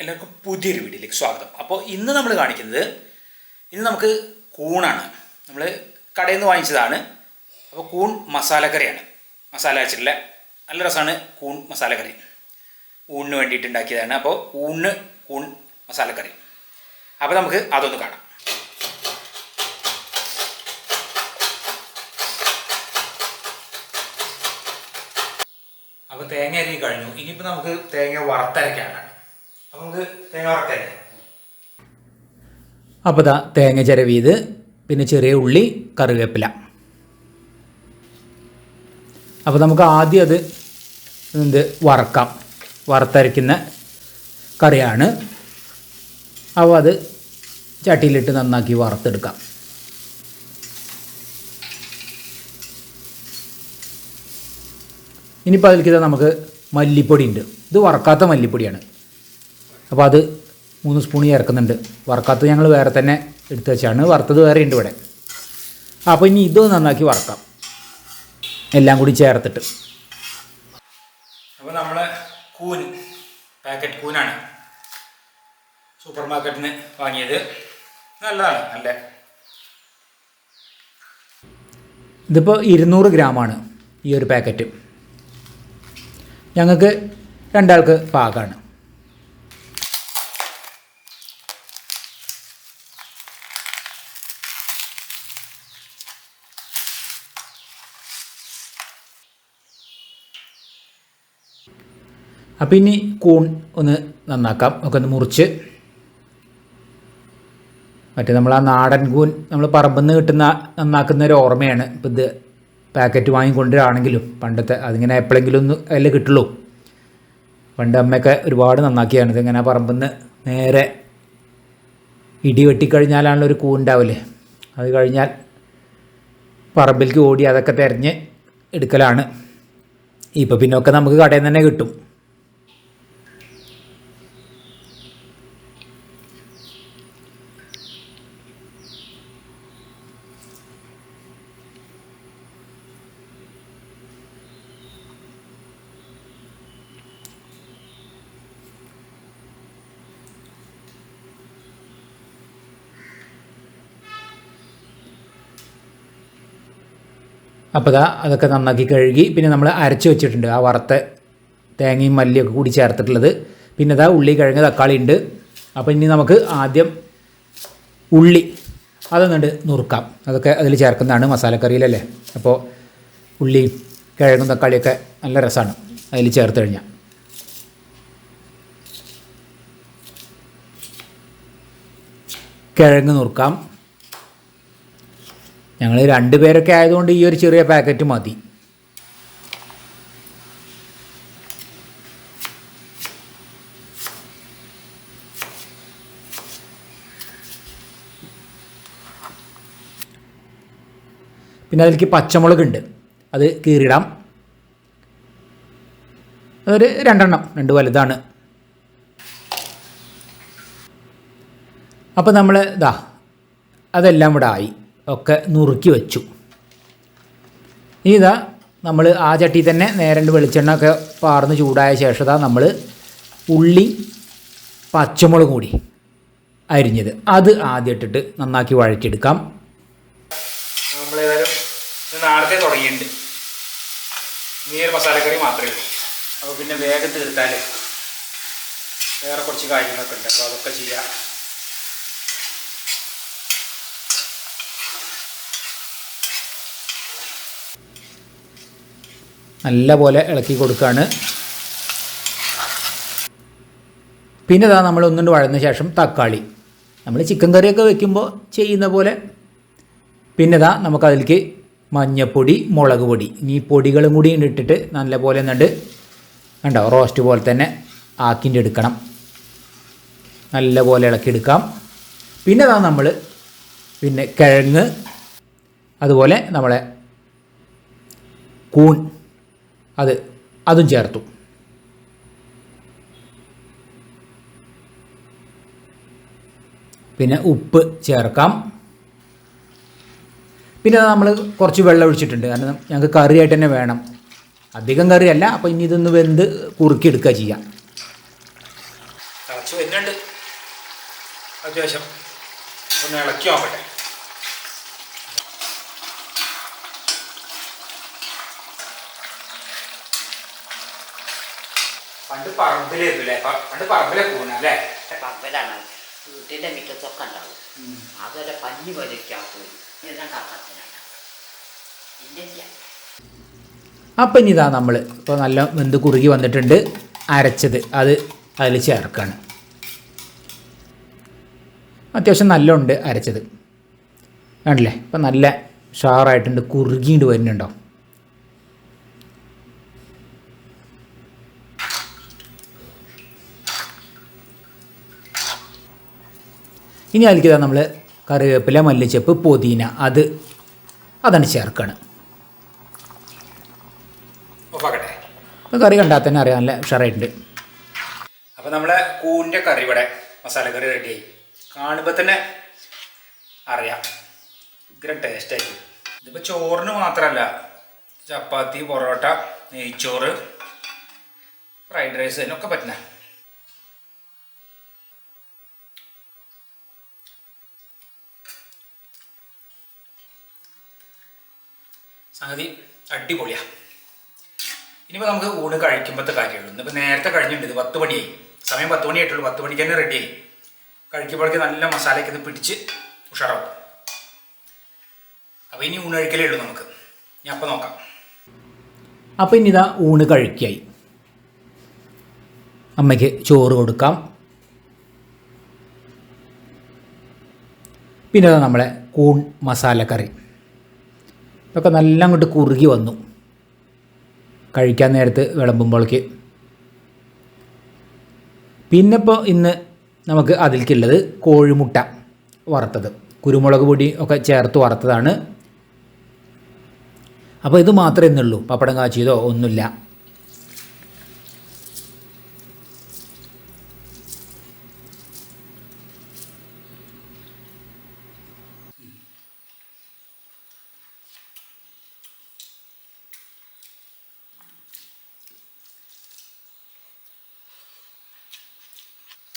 എല്ലാവർക്കും പുതിയൊരു വീഡിയോയിലേക്ക് സ്വാഗതം. അപ്പോൾ ഇന്ന് നമ്മൾ കാണിക്കുന്നത് ഇന്ന് നമുക്ക് കൂണാണ്. നമ്മൾ കടയിൽ നിന്ന് വാങ്ങിച്ചതാണ്. അപ്പോൾ കൂൺ മസാലക്കറിയാണ്. മസാല വെച്ചിട്ടുള്ള നല്ല രസമാണ് കൂൺ മസാലക്കറി. ഊണിന് വേണ്ടിയിട്ട് ഉണ്ടാക്കിയതാണ്. അപ്പോൾ ഊണ് കൂൺ മസാലക്കറി. അപ്പോൾ നമുക്ക് അതൊന്ന് കാണാം. അപ്പോൾ തേങ്ങ അരി കഴിഞ്ഞു. ഇനിയിപ്പോൾ നമുക്ക് തേങ്ങ വറുത്തരയ്ക്കാണ് അപ്പോൾ നമുക്ക് തേങ്ങ അപ്പോൾ തേങ്ങ ചിരവിയത് പിന്നെ ചെറിയ ഉള്ളി കറിവേപ്പില. അപ്പോൾ നമുക്ക് ആദ്യം അത് എന്ത് വറക്കാം. വറുത്തരയ്ക്കുന്ന കറിയാണ്. അപ്പോൾ അത് ചട്ടിയിലിട്ട് നന്നാക്കി വറുത്തെടുക്കാം. ഇനിയിപ്പോൾ അതിലേക്ക് നമുക്ക് മല്ലിപ്പൊടി ഉണ്ട് ഇത് വറക്കാത്ത മല്ലിപ്പൊടിയാണ്. അപ്പോൾ അത് മൂന്ന് സ്പൂൺ ചേർക്കുന്നുണ്ട് വറക്കാത്തത് ഞങ്ങൾ വേറെ തന്നെ എടുത്ത് വെച്ചാണ്. വറുത്തത് വേറെ ഉണ്ട് ഇവിടെ. അപ്പോൾ ഇനി ഇതും നന്നാക്കി വറക്കാം. എല്ലാം കൂടി ചേർത്തിട്ട്. അപ്പോൾ നമ്മൾ കൂൻ പാക്കറ്റ് കൂനാണ് സൂപ്പർ മാർക്കറ്റിൽ നിന്ന് വാങ്ങിയത്. നല്ലതാണ് നല്ല. ഇതിപ്പോൾ ഇരുന്നൂറ് ഗ്രാമാണ് ഈ ഒരു പാക്കറ്റ് ഞങ്ങൾക്ക് രണ്ടാൾക്ക് പാകമാണ് അപ്പം ഇനി കൂൺ ഒന്ന് നന്നാക്കാം. ഒക്കെ ഒന്ന് മുറിച്ച്. മറ്റേ നമ്മൾ ആ നാടൻ കൂൺ നമ്മൾ പറമ്പിൽ നിന്ന് കിട്ടുന്ന നന്നാക്കുന്ന ഒരു ഓർമ്മയാണ്. ഇപ്പം ഇത് പാക്കറ്റ് വാങ്ങിക്കൊണ്ടിരാണെങ്കിലും പണ്ടത്തെ അതിങ്ങനെ എപ്പോഴെങ്കിലും ഒന്ന് അല്ലേ കിട്ടുള്ളൂ. പണ്ട് അമ്മയൊക്കെ ഒരുപാട് നന്നാക്കിയാണ്. ഇതിങ്ങനെ പറമ്പിൽ നിന്ന് നേരെ ഇടി വെട്ടിക്കഴിഞ്ഞാലാണല്ലോ ഒരു കൂണ്ടാവില്ലേ അത് കഴിഞ്ഞാൽ പറമ്പിലേക്ക് ഓടി അതൊക്കെ തിരഞ്ഞ് എടുക്കലാണ്. ഇപ്പം പിന്നെ ഒക്കെ നമുക്ക് കടയിൽ നിന്ന് തന്നെ കിട്ടും. അപ്പോൾ ഇതാ അതൊക്കെ നന്നാക്കി കഴുകി പിന്നെ നമ്മൾ അരച്ച് വെച്ചിട്ടുണ്ട്. ആ വറുത്ത തേങ്ങയും മല്ലിയൊക്കെ കൂടി ചേർത്തിട്ടുള്ളത്. പിന്നെ ദാ ഉള്ളി കിഴങ്ങ് തക്കാളി ഉണ്ട്. അപ്പോൾ ഇനി നമുക്ക് ആദ്യം ഉള്ളി അതൊന്നുണ്ട് നുറുക്കാം. അതൊക്കെ അതിൽ ചേർക്കുന്നതാണ് മസാലക്കറിയിലല്ലേ? അപ്പോൾ ഉള്ളിയും കിഴങ്ങും തക്കാളിയൊക്കെ നല്ല രസമാണ് അതിൽ ചേർത്ത് കഴിഞ്ഞാൽ കിഴങ്ങ് നുറുക്കാം. ഞങ്ങൾ രണ്ട് പേരൊക്കെ ആയതുകൊണ്ട് ഈ ഒരു ചെറിയ പാക്കറ്റ് മതി. പിന്നെ അതിലേക്ക് പച്ചമുളക് ഉണ്ട് അത് കീറിടാം. അതൊരു രണ്ടെണ്ണം രണ്ട് വലുതാണ്. അപ്പോൾ നമ്മൾ ഇതാ അതെല്ലാം ഇവിടെ ആയി. ഒക്കെ നുറുക്കി വെച്ചു. ഇനിതാ നമ്മൾ ആ ചട്ടി തന്നെ നേരണ്ട് വെളിച്ചെണ്ണ ഒക്കെ പാർന്ന് ചൂടായ ശേഷം നമ്മൾ ഉള്ളി പച്ചമുളക് കൂടി അരിഞ്ഞത്. അത് ആദ്യം ഇട്ടിട്ട് നന്നാക്കി വഴറ്റിയെടുക്കാം. നമ്മളേതായാലും ഇത് നാളത്തെ തുടങ്ങിയിട്ടുണ്ട്. ഇനി മസാലക്കറി മാത്രമേ ഉള്ളൂ. അപ്പോൾ പിന്നെ വേഗം തീർത്താൽ വേറെ കുറച്ച് കാര്യങ്ങളൊക്കെ ഉണ്ട്. അപ്പോൾ അതൊക്കെ ചെയ്യാം. നല്ല പോലെ ഇളക്കി കൊടുക്കുകയാണ് പിന്നെ ഇതാ നമ്മൾ ഒന്നുകൊണ്ട് വഴന്ന ശേഷം തക്കാളി. നമ്മൾ ചിക്കൻ കറിയൊക്കെ വെക്കുമ്പോൾ ചെയ്യുന്ന പോലെ. പിന്നെ ഇതാ നമുക്കതിലേക്ക് മഞ്ഞപ്പൊടി മുളക് പൊടി. ഈ പൊടികളും കൂടി ഇട്ടിട്ട് നല്ല പോലെ എന്നിട്ട് കണ്ടോ റോസ്റ്റ് പോലെ തന്നെ ആക്കിന്റെ എടുക്കണം. നല്ല പോലെ ഇളക്കിയെടുക്കാം പിന്നെ ഇതാ നമ്മൾ പിന്നെ കിഴങ്ങ് അതുപോലെ നമ്മളെ കൂൺ അത് അതും ചേർത്തു. പിന്നെ ഉപ്പ് ചേർക്കാം. പിന്നെ നമ്മൾ കുറച്ച് വെള്ളം ഒഴിച്ചിട്ടുണ്ട്. കാരണം ഞങ്ങൾക്ക് കറിയായിട്ട് തന്നെ വേണം. അധികം കറിയല്ല. അപ്പോൾ ഇനി ഇതൊന്ന് വെന്ത് കുറുക്കിയെടുക്കുക ചെയ്യാം. തിളച്ച് വരുന്നുണ്ട്. അത്യാവശ്യം. ഒന്ന് ഇളക്കി നോക്കട്ടെ പണ്ട് പറമ്പിലായിരുന്നു അല്ലേ പണ്ട് പറമ്പിലെ പോകുന്ന അല്ലേ? പറമ്പിലാണ്. വീട്ടിന്റെ മുറ്റത്തൊക്കെ ഉണ്ടാവും. അതൊരു പഞ്ഞി ഇതെല്ലാം കപ്പത്തിനുണ്ടാവും ഇന്നില്ല അപ്പം ഇനി ഇതാ നമ്മൾ ഇപ്പോൾ നല്ല വെന്ത് കുറുകി വന്നിട്ടുണ്ട്. അരച്ചത്. അത് അതിൽ ചേർക്കാണ്. അത്യാവശ്യം നല്ല ഉണ്ട് അരച്ചത്. കണ്ടില്ലേ? ഇപ്പം നല്ല ഷാറായിട്ടുണ്ട് കുറുകിയിട്ട് വരുന്നുണ്ടോ? ഇനി അതിലേക്ക് നമ്മൾ കറിവേപ്പില മല്ലിച്ചപ്പ് പുതിന അത് അതാണ് ചേർക്കണം. ഇപ്പോൾ കറി കണ്ടാൽ തന്നെ അറിയാം നല്ല ഉഷാറായിട്ടുണ്ട്. അപ്പോൾ നമ്മളെ കൂന്റെ കറി ഇവിടെ മസാലക്കറി റെഡിയായി കാണുമ്പോൾ തന്നെ അറിയാം. ഭയങ്കര ടേസ്റ്റായിരിക്കും ഇതിപ്പോൾ ചോറിന് മാത്രമല്ല ചപ്പാത്തി പൊറോട്ട നെയ്ച്ചോറ് ഫ്രൈഡ് റൈസ് അതിനൊക്കെ പറ്റുന്ന. സംഗതി അടിപൊളിയാണ് ഇനിയിപ്പോൾ നമുക്ക് ഊണ് കഴിക്കുമ്പോഴത്തെ കാര്യമുള്ളൂ. ഇന്നിപ്പോൾ നേരത്തെ കഴിഞ്ഞിട്ടുണ്ട്. പത്ത് മണിയായി. സമയം പത്ത് മണിയായിട്ടുള്ളൂ. പത്ത് മണിക്ക് തന്നെ റെഡിയായി കഴിക്കുമ്പോഴേക്ക് നല്ല മസാലയൊക്കെ ഇത് പിടിച്ച് ഉഷാറാവും. അപ്പോൾ ഇനി ഊണ് കഴിക്കലേ ഉള്ളൂ നമുക്ക്. ഞാൻ അപ്പോൾ നോക്കാം. അപ്പോൾ ഇനി ഇതാ ഊണ് കഴിക്കായി. അമ്മയ്ക്ക് ചോറ് കൊടുക്കാം. പിന്നെ നമ്മളെ കൂൺ മസാലക്കറി. ഇതൊക്കെ നല്ല അങ്ങോട്ട് കുറുകി വന്നു. കഴിക്കാൻ നേരത്ത് വിളമ്പുമ്പോഴേക്ക് പിന്നെ ഇപ്പോൾ ഇന്ന് നമുക്ക് അതിലേക്കുള്ളത് കോഴിമുട്ട വറുത്തത്. കുരുമുളക് പൊടി ഒക്കെ ചേർത്ത് വറുത്തതാണ്. അപ്പോൾ ഇത് മാത്രമേ ഇന്നുള്ളൂ. പപ്പടം കാച്ചിയതോ ഒന്നുമില്ല.